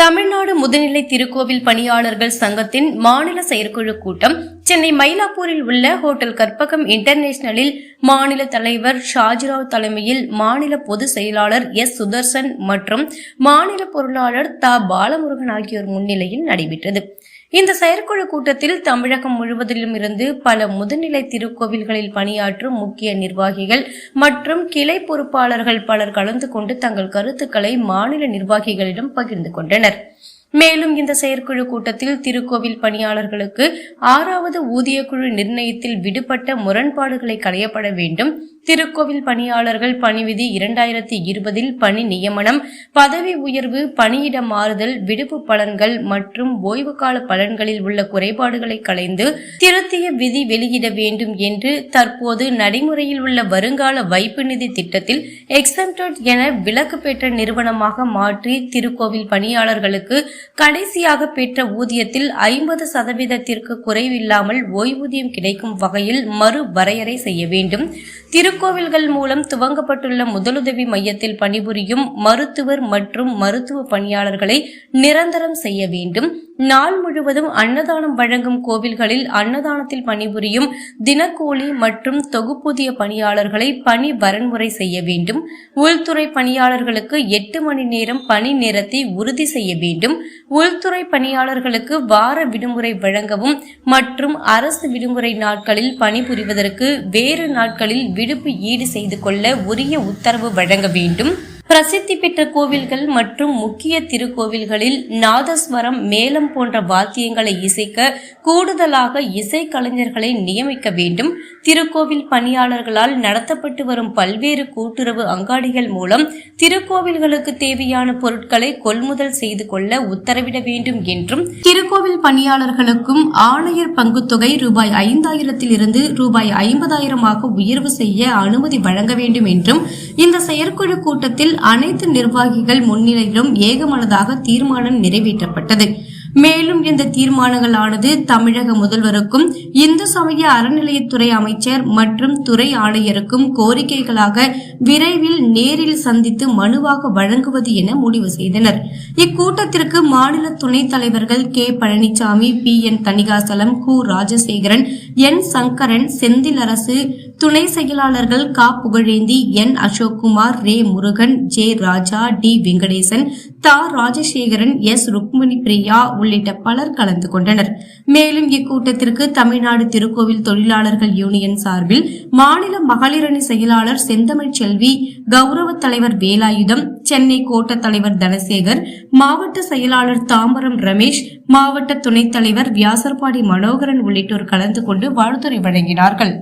தமிழ்நாடு முதுநிலை திருக்கோவில் பணியாளர்கள் சங்கத்தின் மாநில செயற்குழு கூட்டம் சென்னை மயிலாப்பூரில் உள்ள ஹோட்டல் கற்பகம் இன்டர்நேஷனலில் மாநில தலைவர் ஷாஜிராவ் தலைமையில் மாநில பொதுச் செயலாளர் எஸ் சுதர்சன் மற்றும் மாநில பொருளாளர் தா. பாலமுருகன் ஆகியோர் முன்னிலையில் நடைபெற்றது. இந்த செயற்குழு கூட்டத்தில் தமிழகம் முழுவதிலும் இருந்து பல முதுநிலை திருக்கோவில்களில் பணியாற்றும் முக்கிய நிர்வாகிகள் மற்றும் கிளை பொறுப்பாளர்கள் பலர் கலந்து கொண்டு தங்கள் கருத்துக்களை மாநில நிர்வாகிகளிடம் பகிர்ந்து கொண்டனர். மேலும் இந்த செயற்குழு கூட்டத்தில் திருக்கோவில் பணியாளர்களுக்கு ஆறாவது ஊதியக்குழு நிர்ணயத்தில் விடுபட்ட முரண்பாடுகளை களையப்பட வேண்டும். திருக்கோவில் பணியாளர்கள் பணி விதி இரண்டாயிரத்தி இருபதில் பணி நியமனம் பதவி உயர்வு பணியிட மாறுதல் விடுப்பு பலன்கள் மற்றும் ஓய்வு கால பலன்களில் உள்ள குறைபாடுகளை களைந்து திருத்திய விதி வெளியிட வேண்டும் என்று தற்போது நடைமுறையில் உள்ள வருங்கால வைப்பு நிதி திட்டத்தில் எக்ஸம்டட் என விலக்கு பெற்ற நிறுவனமாக மாற்றி திருக்கோவில் பணியாளர்களுக்கு கடைசியாக பெற்ற ஊதியத்தில் ஐம்பது சதவீதத்திற்கு குறைவில்லாமல் ஓய்வூதியம் கிடைக்கும் வகையில் மறு வரையறை செய்ய வேண்டும். திருக்கோவில்கள் மூலம் துவங்கப்பட்டுள்ள முதலுதவி மையத்தில் பணிபுரியும் மருத்துவர் மற்றும் மருத்துவ பணியாளர்களை நிரந்தரம் செய்ய வேண்டும். நாள் முழுவதும் அன்னதானம் வழங்கும் கோவில்களில் அன்னதானத்தில் பணிபுரியும் தினக்கூலி மற்றும் தொகுப்பூதிய பணியாளர்களை பணி வரன்முறை செய்ய வேண்டும். உள்துறை பணியாளர்களுக்கு எட்டு மணி நேரம் பணி நேரத்தை உறுதி செய்ய வேண்டும். உள்துறை பணியாளர்களுக்கு வார விடுமுறை வழங்கவும் மற்றும் அரசு விடுமுறை நாட்களில் பணிபுரிவதற்கு வேறு நாட்களில் விடுப்பு ஈடு செய்து கொள்ள உரிய உத்தரவு வழங்க வேண்டும். பிரசித்தி பெற்ற கோவில்கள் மற்றும் முக்கிய திருக்கோவில்களில் நாதஸ்வரம் மேளம் போன்ற வாத்தியங்களை இசைக்க கூடுதலாக இசை கலைஞர்களை நியமிக்க வேண்டும். திருக்கோவில் பணியாளர்களால் நடத்தப்பட்டு வரும் பல்வேறு கூட்டுறவு அங்காடிகள் மூலம் திருக்கோவில்களுக்கு தேவையான பொருட்களை கொள்முதல் செய்து கொள்ள உத்தரவிட வேண்டும் என்றும் திருக்கோவில் பணியாளர்களுக்கும் ஆணையர் பங்குத்தொகை ரூபாய் ஐந்தாயிரத்தில் இருந்து ரூபாய் ஐம்பதாயிரமாக உயர்வு செய்ய அனுமதி வழங்க வேண்டும் என்றும் இந்த செயற்குழு கூட்டத்தில் அனைத்து நிர்வாகிகள் முன்னிலையிலும் ஏகமனதாக தீர்மானம் நிறைவேற்றப்பட்டது. மேலும் இந்த தீர்மானங்களானது தமிழக முதல்வருக்கும் இந்து சமய அறநிலையத்துறை அமைச்சர் மற்றும் துறை ஆணையருக்கும் கோரிக்கைகளாக விரைவில் நேரில் சந்தித்து மனுவாக வழங்குவது என முடிவு செய்தனர். இக்கூட்டத்திற்கு மாநில துணைத் தலைவர்கள் K. Palanisamy P. N. Thanigachalam கு. ராஜசேகரன் என். சங்கரன் செந்திலரசு துணை செயலாளர்கள் கா. புகழேந்தி என். அசோக்குமார் ரே. முருகன் ஜே. ராஜா டி. வெங்கடேசன் தா. ராஜசேகரன் எஸ். ருக்மணி பிரியா உள்ளிட்ட பலர் கலந்து கொண்டனர். மேலும் இக்கூட்டத்திற்கு தமிழ்நாடு திருக்கோவில் தொழிலாளர்கள் யூனியன் சார்பில் மாநில மகளிரணி செயலாளர் செந்தமிழ் செல்வி கௌரவ தலைவர் வேலாயுதம் சென்னை கோட்ட தலைவர் தனசேகர் மாவட்ட செயலாளர் தாம்பரம் ரமேஷ் மாவட்ட துணைத் தலைவர் வியாசர்பாடி மனோகரன் உள்ளிட்டோர் கலந்து கொண்டு வாழ்த்துரை வழங்கினார்கள்.